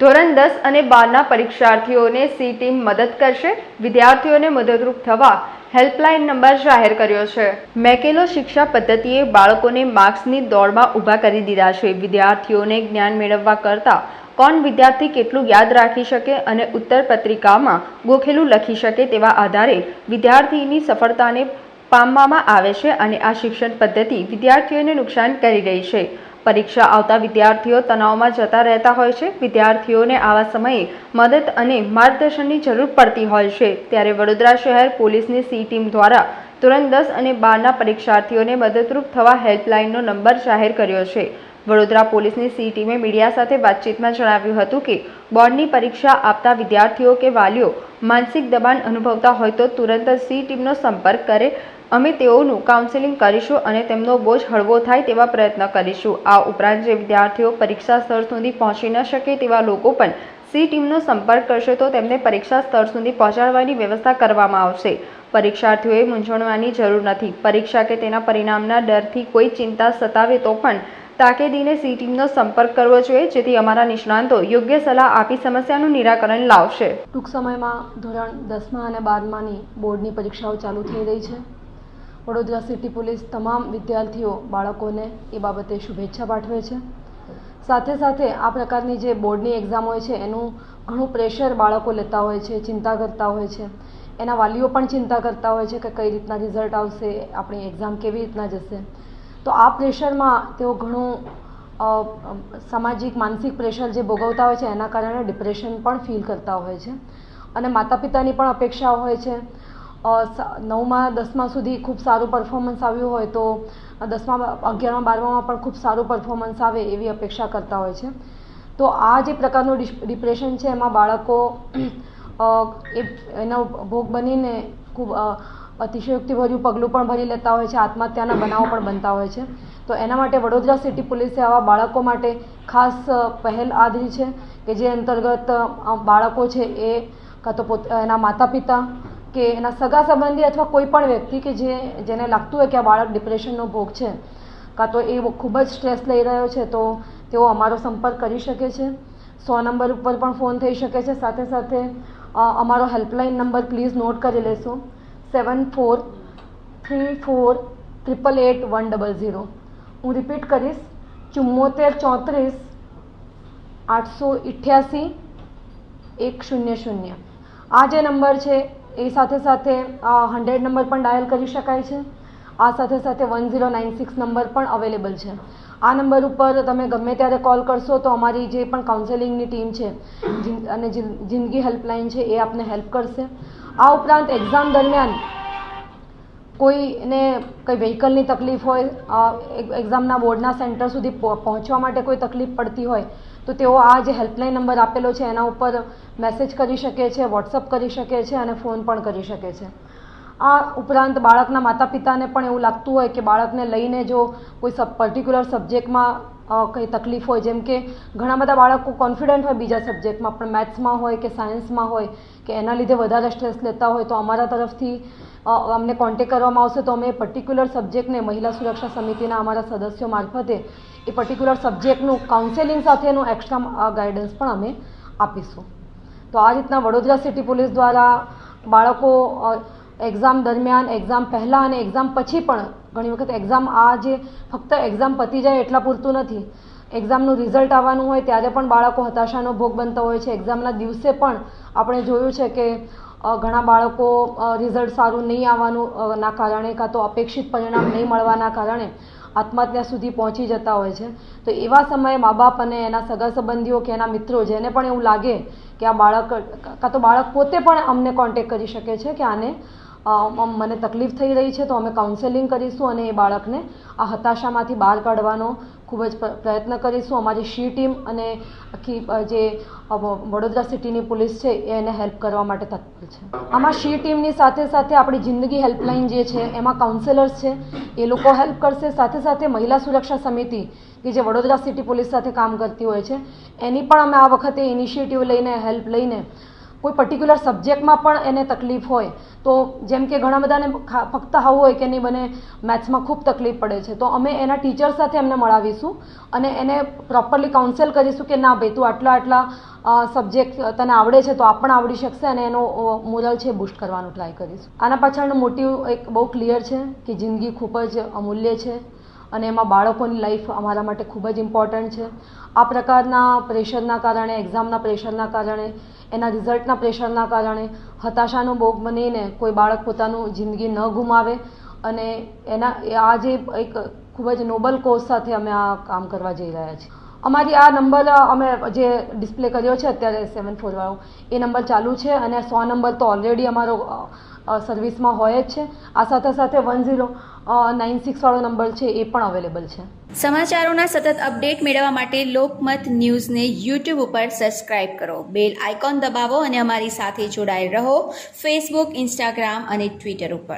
ધોરણ દસ અને બારના પરીક્ષાર્થીઓને સી ટીમ મદદ કરશે. વિદ્યાર્થીઓને મદદરૂપ થવા હેલ્પલાઇન નંબર જાહેર કર્યો છે. મેકેલો શિક્ષા પદ્ધતિએ બાળકોને માર્ક્સની દોડમાં ઊભા કરી દીધા છે. વિદ્યાર્થીઓને જ્ઞાન મેળવવા કરતાં કોણ વિદ્યાર્થી કેટલું યાદ રાખી શકે અને ઉત્તર પત્રિકામાં ગોખેલું લખી શકે તેવા આધારે વિદ્યાર્થીની સફળતાને પામવામાં આવે છે અને આ શિક્ષણ પદ્ધતિ વિદ્યાર્થીઓને નુકસાન કરી રહી છે. પરીક્ષા આવતા વિદ્યાર્થીઓ તણાવમાં જતા રહેતા હોય છે. વિદ્યાર્થીઓને આવા સમયે મદદ અને માર્ગદર્શનની જરૂર પડતી હોય છે. ત્યારે વડોદરા શહેર પોલીસની સી ટીમ દ્વારા તુરંત દસ અને બારના પરીક્ષાર્થીઓને મદદરૂપ થવા હેલ્પલાઇનનો નંબર જાહેર કર્યો છે. વડોદરા પોલીસની સી ટીમે મીડિયા સાથે વાતચીતમાં જણાવ્યું હતું કે, બોર્ડની પરીક્ષા આપતા વિદ્યાર્થીઓ કે વાલીઓ માનસિક દબાણ અનુભવતા હોય તો તુરંત સી ટીમનો સંપર્ક કરે અમે તેઓનું કાઉન્સેલિંગ કરીશું અને તેમનો બોજ હળવો થાય તેવા પ્રયત્ન કરીશું. આ ઉપરાંત જે વિદ્યાર્થીઓ પરીક્ષા સ્થળ સુધી પહોંચી ન શકે તેવા લોકો પણ સી ટીમનો સંપર્ક કરશે તો તેમને પરીક્ષા સ્તર સુધી પહોંચાડવાની વ્યવસ્થા કરવામાં આવશે. પરીક્ષાર્થીઓએ મૂંઝવણવાની જરૂર નથી. પરીક્ષા કે તેના પરિણામના ડરથી કોઈ ચિંતા સતાવે તો પણ તાકેદીને સી ટીમનો સંપર્ક કરવો જોઈએ, જેથી અમારા નિષ્ણાંતો યોગ્ય સલાહ આપી સમસ્યાનું નિરાકરણ લાવશે. ટૂંક સમયમાં ધોરણ દસમા અને બારમાની બોર્ડની પરીક્ષાઓ ચાલુ થઈ રહી છે. વડોદરા સિટી પોલીસ તમામ વિદ્યાર્થીઓ, બાળકોને એ બાબતે શુભેચ્છા પાઠવે છે. સાથે સાથે આ પ્રકારની જે બોર્ડની એક્ઝામ હોય છે, એનું ઘણું પ્રેશર બાળકો લેતા હોય છે, ચિંતા કરતા હોય છે. એના વાલીઓ પણ ચિંતા કરતા હોય છે કે કઈ રીતના રિઝલ્ટ આવશે, આપણી એક્ઝામ કેવી રીતના જશે. તો આ પ્રેશરમાં તેઓ ઘણું સામાજિક, માનસિક પ્રેશર જે ભોગવતા હોય છે, એના કારણે ડિપ્રેશન પણ ફીલ કરતા હોય છે. અને માતા પિતાની પણ અપેક્ષા હોય છે નવમાં, દસમા સુધી ખૂબ સારું પરફોર્મન્સ આવ્યું હોય તો દસમા, અગિયારમાં, બારમામાં પણ ખૂબ સારું પરફોર્મન્સ આવે એવી અપેક્ષા કરતા હોય છે. તો આ જે પ્રકારનું ડિપ્રેશન છે, એમાં બાળકો એ, એનો ભોગ બનીને ખૂબ અતિશયોક્તિભર્યું પગલું પણ ભરી લેતા હોય છે, આત્મહત્યાના બનાવો પણ બનતા હોય છે. તો એના માટે વડોદરા સિટી પોલીસે આવા બાળકો માટે ખાસ પહેલ આદરી છે કે જે અંતર્ગત બાળકો છે એ, કાં તો પોત, એના માતા પિતા કે એના સગા સંબંધી અથવા કોઈ પણ વ્યક્તિ કે જે, જેને લાગતું હોય કે આ બાળક ડિપ્રેશનનો ભોગ છે, કાં તો એ ખૂબ જ સ્ટ્રેસ લઈ રહ્યો છે, તો તેઓ અમારો સંપર્ક કરી શકે છે. સો નંબર ઉપર પણ ફોન થઈ શકે છે. સાથે સાથે અમારો હેલ્પલાઇન નંબર પ્લીઝ નોટ કરી લેશો. Seven four three four triple eight one double zero હું રિપીટ કરીશ. ચુમ્મોતેર ચોત્રીસ આઠસો ઇઠ્યાસી એક શૂન્ય શૂન્ય. આ જે નંબર છે એ સાથે સાથે હંડ્રેડ નંબર પણ ડાયલ કરી શકાય છે. આ સાથે સાથે one zero nine six number પણ અવેલેબલ છે. આ નંબર ઉપર તમે ગમે ત્યારે કોલ કરશો તો અમારી જે પણ કાઉન્સેલિંગની ટીમ છે અને જિંદગી હેલ્પલાઇન છે એ આપને હેલ્પ કરશે. આ ઉપરાંત એક્ઝામ દરમિયાન કોઈને કંઈ વ્હીકલની તકલીફ હોય એક્ઝામના બોર્ડના સેન્ટર સુધી પહો- પહોંચવા માટે કોઈ તકલીફ પડતી હોય તો તેઓ આ જે હેલ્પલાઇન નંબર આપેલો છે, એના ઉપર મેસેજ કરી શકે છે, વોટ્સઅપ કરી શકે છે અને ફોન પણ કરી શકે છે. આ ઉપરાંત બાળકના માતા પિતાને પણ એવું લાગતું હોય કે બાળકને લઈને જો કોઈ સબ પર્ટિક્યુલર સબ્જેક્ટમાં કંઈ તકલીફ હોય, જેમ કે ઘણા બધા બાળકો કોન્ફિડન્ટ હોય બીજા સબ્જેક્ટમાં પણ મેથ્સમાં હોય કે સાયન્સમાં હોય કે એના લીધે વધારે સ્ટ્રેસ લેતા હોય તો અમારા તરફથી અમને કોન્ટેક કરવામાં આવશે. તો અમે પર્ટિક્યુલર સબ્જેક્ટને મહિલા સુરક્ષા સમિતિના અમારા સદસ્યો મારફતે એ પર્ટિક્યુલર સબ્જેક્ટનું કાઉન્સેલિંગ સાથેનું એક્સ્ટ્રા ગાઈડન્સ પણ અમે આપીશું. તો આ રીતના વડોદરા સિટી પોલીસ દ્વારા બાળકો એક્ઝામ દરમિયાન એક્ઝામ પહેલાં અને એક્ઝામ પછી પણ ઘણી વખત એક્ઝામ આ જે ફક્ત એક્ઝામ પતી જાય એટલા પૂરતું નથી. એક્ઝામનું રિઝલ્ટ આવવાનું હોય ત્યારે પણ બાળકો હતાશાનો ભોગ બનતા હોય છે. એક્ઝામના દિવસે પણ આપણે જોયું છે કે ઘણા બાળકો રિઝલ્ટ સારું નહીં આવવાનું ના કારણે કાં તો અપેક્ષિત પરિણામ નહીં મળવાના કારણે આત્મહત્યા સુધી પહોંચી જતા હોય છે. તો એવા સમયે મા બાપ અને એના સગા સંબંધીઓ કે એના મિત્રો જેને પણ એવું લાગે કે આ બાળક, કાં તો બાળક પોતે પણ અમને કોન્ટેક કરી શકે છે કે આને મને તકલીફ થઈ રહી છે તો અમે કાઉન્સેલિંગ કરીશું અને એ બાળકને આ હતાશામાંથી બહાર કાઢવાનો ખૂબ જ પ્રયત્ન કરીશું. અમારી શી ટીમ અને આખી જે વડોદરા સિટીની પોલીસ છે, એ એને હેલ્પ કરવા માટે તત્પર છે. આમાં શી ટીમની સાથે સાથે આપણી જિંદગી હેલ્પલાઇન જે છે, એમાં કાઉન્સેલર્સ છે, એ લોકો હેલ્પ કરશે. સાથે સાથે મહિલા સુરક્ષા સમિતિ, કે જે વડોદરા સિટી પોલીસ સાથે કામ કરતી હોય છે, એની પણ અમે આ વખતે ઇનિશિયેટિવ લઈને, હેલ્પ લઈને કોઈ પર્ટિક્યુલર સબ્જેક્ટમાં પણ એને તકલીફ હોય, તો જેમ કે ઘણા બધાને ફક્ત આવું હોય કે નહીં, બને મેથ્સમાં ખૂબ તકલીફ પડે છે. તો અમે એના ટીચર સાથે એમને મળાવીશું અને એને પ્રોપરલી કાઉન્સેલ કરીશું કે ના ભાઈ, તું આટલા આટલા સબ્જેક્ટ તને આવડે છે તો આ પણ આવડી શકશે અને એનો મોરલ છે બુસ્ટ કરવાનું ટ્રાય કરીશું. આના પાછળનું મોટિવ એક બહુ ક્લિયર છે કે જિંદગી ખૂબ જ અમૂલ્ય છે. અને એમાં બાળકોની લાઈફ અમારા માટે ખૂબ જ ઇમ્પોર્ટન્ટ છે. આ પ્રકારના પ્રેશરના કારણે એક્ઝામના પ્રેશરના કારણે, એના રિઝલ્ટના પ્રેશરના કારણે હતાશાનો ભોગ બનીને કોઈ બાળક પોતાનું જિંદગી ન ગુમાવે અને એના, આ જે એક ખૂબ જ નોબલ કોઝ સાથે અમે આ કામ કરવા જઈ રહ્યા છીએ. અમારી આ નંબર અમે જે ડિસ્પ્લે કર્યો છે અત્યારે સેવન ફોરવાળો એ નંબર ચાલુ છે અને સો નંબર તો ઓલરેડી અમારો સર્વિસમાં હોય જ છે. આ સાથે સાથે વન ઝીરો નાઇન સિક્સ વાળો નંબર છે એ પણ અવેલેબલ છે. સમાચારોના સતત અપડેટ મેળવવા માટે લોકમત ન્યૂઝને યુટ્યુબ ઉપર સબસ્ક્રાઇબ કરો. બેલ આઇકોન દબાવો અને અમારી સાથે જોડાયેલ રહો. ફેસબુક ઇન્સ્ટાગ્રામ અને ટ્વિટર ઉપર.